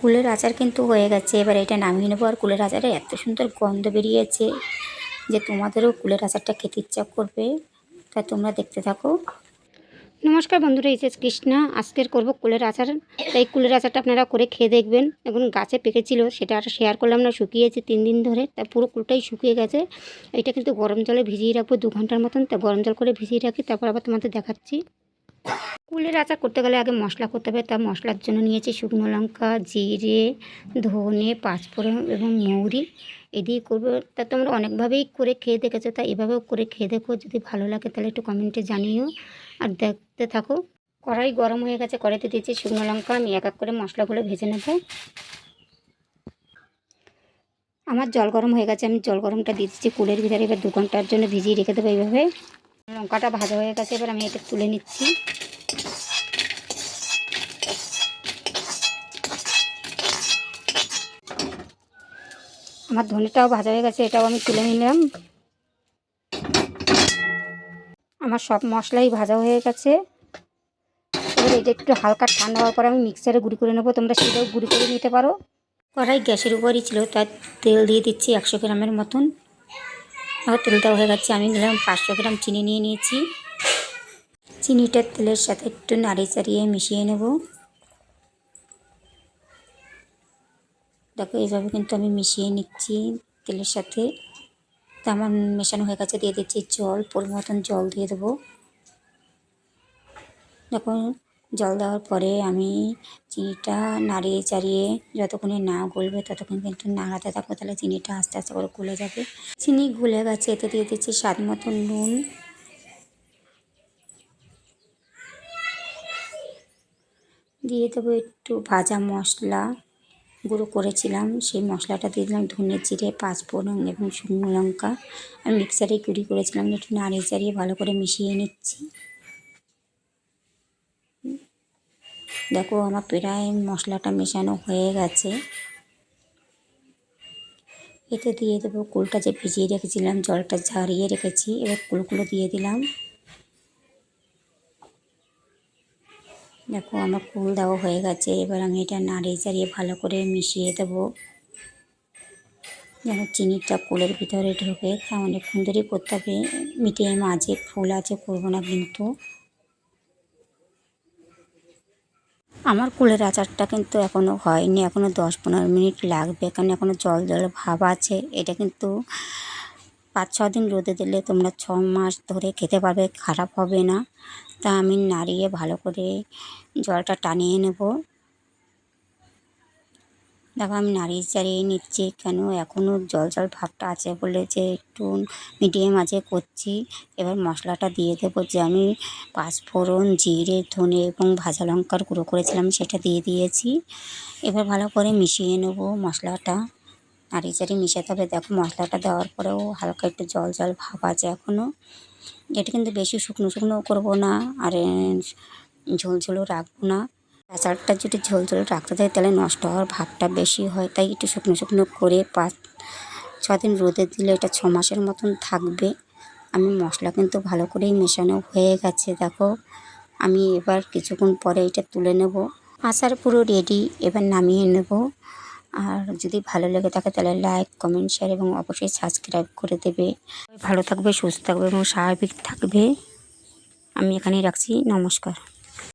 কুলের আচার কিন্তু হয়ে গেছে। এবার এটা নামিয়ে নেব। আর কুলের আচারে এত সুন্দর গন্ধ বেরিয়েছে যে তোমাদেরও কুলের আচারটা খেতে ইচ্ছা করবে। তা তোমরা দেখতে থাকো। নমস্কার বন্ধুরা, এইচ এস কৃষ্ণা। আজকের করব কুলের আচার। তাই কুলের আচারটা আপনারা করে খেয়ে দেখবেন। এখন গাছে পেকেছিল, সেটা আর শেয়ার করলাম না, শুকিয়েছে তিন দিন ধরে। তা পুরো কুলটাই শুকিয়ে গেছে। এটা কিন্তু গরম জলে ভিজিয়ে রাখব দু ঘণ্টার মতন। তা গরম জল করে ভিজিয়ে রাখি, তারপর আবার তোমাদের দেখাচ্ছি। কুলের আচার করতে গেলে আগে মশলা করতে হবে, তা মশলার জন্য নিয়েছি শুকনো লঙ্কা, জিরে, ধনে, পাঁচফোড়ন এবং মৌরি। এ দিয়ে করব। তা তোমরা অনেকভাবেই করে খেয়ে দেখেছ, তা এভাবেও করে খেয়ে দেখো। যদি ভালো লাগে তাহলে একটু কমেন্টে জানিও। আর দেখতে থাকো, কড়াই গরম হয়ে গেছে, কড়াইতে দিয়েছি শুকনো লঙ্কা, আমি এক এক করে মশলাগুলো ভেজে নেব। আমার জল গরম হয়ে গেছে, আমি জল গরমটা দিচ্ছি কুলের ভিতরে, এবার দু ঘণ্টার জন্য ভিজিয়ে রেখে দেবো এইভাবে। লঙ্কাটা ভাজা হয়ে গেছে, এবার আমি এটা তুলে নিচ্ছি। আমার ধনেটাও ভাজা হয়ে গেছে, এটাও আমি তুলে নিলাম। আমার সব মশলাই ভাজা হয়ে গেছে। এবার এটা একটু হালকা ঠান্ডা হওয়ার পর আমি মিক্সারে গুঁড়ি করে নেব, তোমরা সেটাও গুঁড়ি করে নিতে পারো। কড়াই গ্যাসের উপরই ছিল, তার তেল দিয়ে দিচ্ছি একশো গ্রামের মতন। আমার তেলটাও হয়ে গেছে, আমি নিলাম পাঁচশো গ্রাম চিনি নিয়ে নিয়েছি। চিনিটা তেলের সাথে একটু নাড়ি চাড়িয়ে মিশিয়ে নেব। দেখো, এইভাবে কিন্তু আমি মিশিয়ে নিচ্ছি তেলের সাথে। তা আমার মেশানো হয়ে গেছে, দিয়ে দিচ্ছি জল পরিমাণ মতন জল দিয়ে দেবো। দেখো, জল দেওয়ার পরে আমি চিনিটা নাড়িয়ে চাড়িয়ে যতক্ষণে না গলবে ততক্ষণ কিন্তু নাড়াতে থাকব, তাহলে চিনিটা আস্তে আস্তে করে গলে যাবে। চিনি গলে গেছে, এতে দিয়ে দিচ্ছি স্বাদ মতন নুন। দিয়ে দেবো একটু ভাজা মশলা। গুঁড়ো করেছিলাম, সেই মশলাটা দিয়ে দিলাম ধনে জিরে, পাঁচফোড়ন এবং শুকনো লঙ্কা। আর মিক্সারে গুঁড়ি করেছিলাম, একটু নাড়িয়ে চাড়িয়ে ভালো করে মিশিয়ে নিচ্ছি। দেখো আমার প্রায় মশলাটা মেশানো হয়ে গেছে। এতে দিয়ে দেবো কুলটা যে ভিজিয়ে রেখেছিলাম, জলটা ঝারিয়ে রেখেছি। এবার কুলগুলো দিয়ে দিলাম। দেখো আমার কুল দেওয়া হয়ে গেছে, এবার আমি এটা নাড়িয়ে চাড়িয়ে ভালো করে মিশিয়ে দেবো। যেন চিনিটা কুলের ভিতরে ঢোকে, তা অনেকক্ষণ ধরেই করতে হবে। মিটিয়ে মাঝে ফুল আছে, করব না কিন্তু। আমার কুলের আচারটা কিন্তু এখনও হয়নি এখনও দশ পনেরো মিনিট লাগবে, কারণ এখনও জল জল ভাব আছে, এটা কিন্তু পাঁচ ছ দিন রোদে দিলে তোমরা ছ মাস ধরে খেতে পারবে, খারাপ হবে না। তা আমি নাড়িয়ে ভালো করে জলটা টানিয়ে নেব। দেখো, আমি নাড়িয়ে চাড়িয়ে নিচ্ছি কেন? এখনও জল জল ভাবটা আছে বলে যে একটু মিডিয়াম আঁচে করছি। এবার মশলাটা দিয়ে দেবো যে আমি পাঁচফোড়ন, জিরে, ধনে এবং ভাজা লঙ্কার গুঁড়ো করেছিলাম, সেটা দিয়ে দিয়েছি। এবার ভালো করে মিশিয়ে নেব মশলাটা। নাড়িয়ে চাড়িয়ে মিশাতে হবে দেখো মশলাটা দেওয়ার পরেও হালকা একটু জল জল ভাব আছে এখনও এটা কিন্তু বেশি শুকনো শুকনো করব না, আর ঝোল ঝোলও রাখব না। আচারটা যদি ঝোল ঝোল রাখতে চাই তাহলে নষ্ট হওয়ার ভাবটা বেশি হয়। তাই একটু শুকনো শুকনো করে পাঁচ ছ দিন রোদে দিলে এটা ছ মাসের মতন থাকবে। আমি মশলা কিন্তু ভালো করেই মেশানো হয়ে গেছে, দেখো। আমি এবার কিছুক্ষণ পরে এটা তুলে নেব। আচার পুরো রেডি এবার নামিয়ে নেব। আর যদি ভালো লেগে থাকে তাহলে লাইক কমেন্ট শেয়ার এবং অবশ্যই সাবস্ক্রাইব করে দেবে। ভালো থাকবে, সুস্থ থাকবে এবং স্বাভাবিক থাকবে। আমি এখানেই রাখছি। নমস্কার।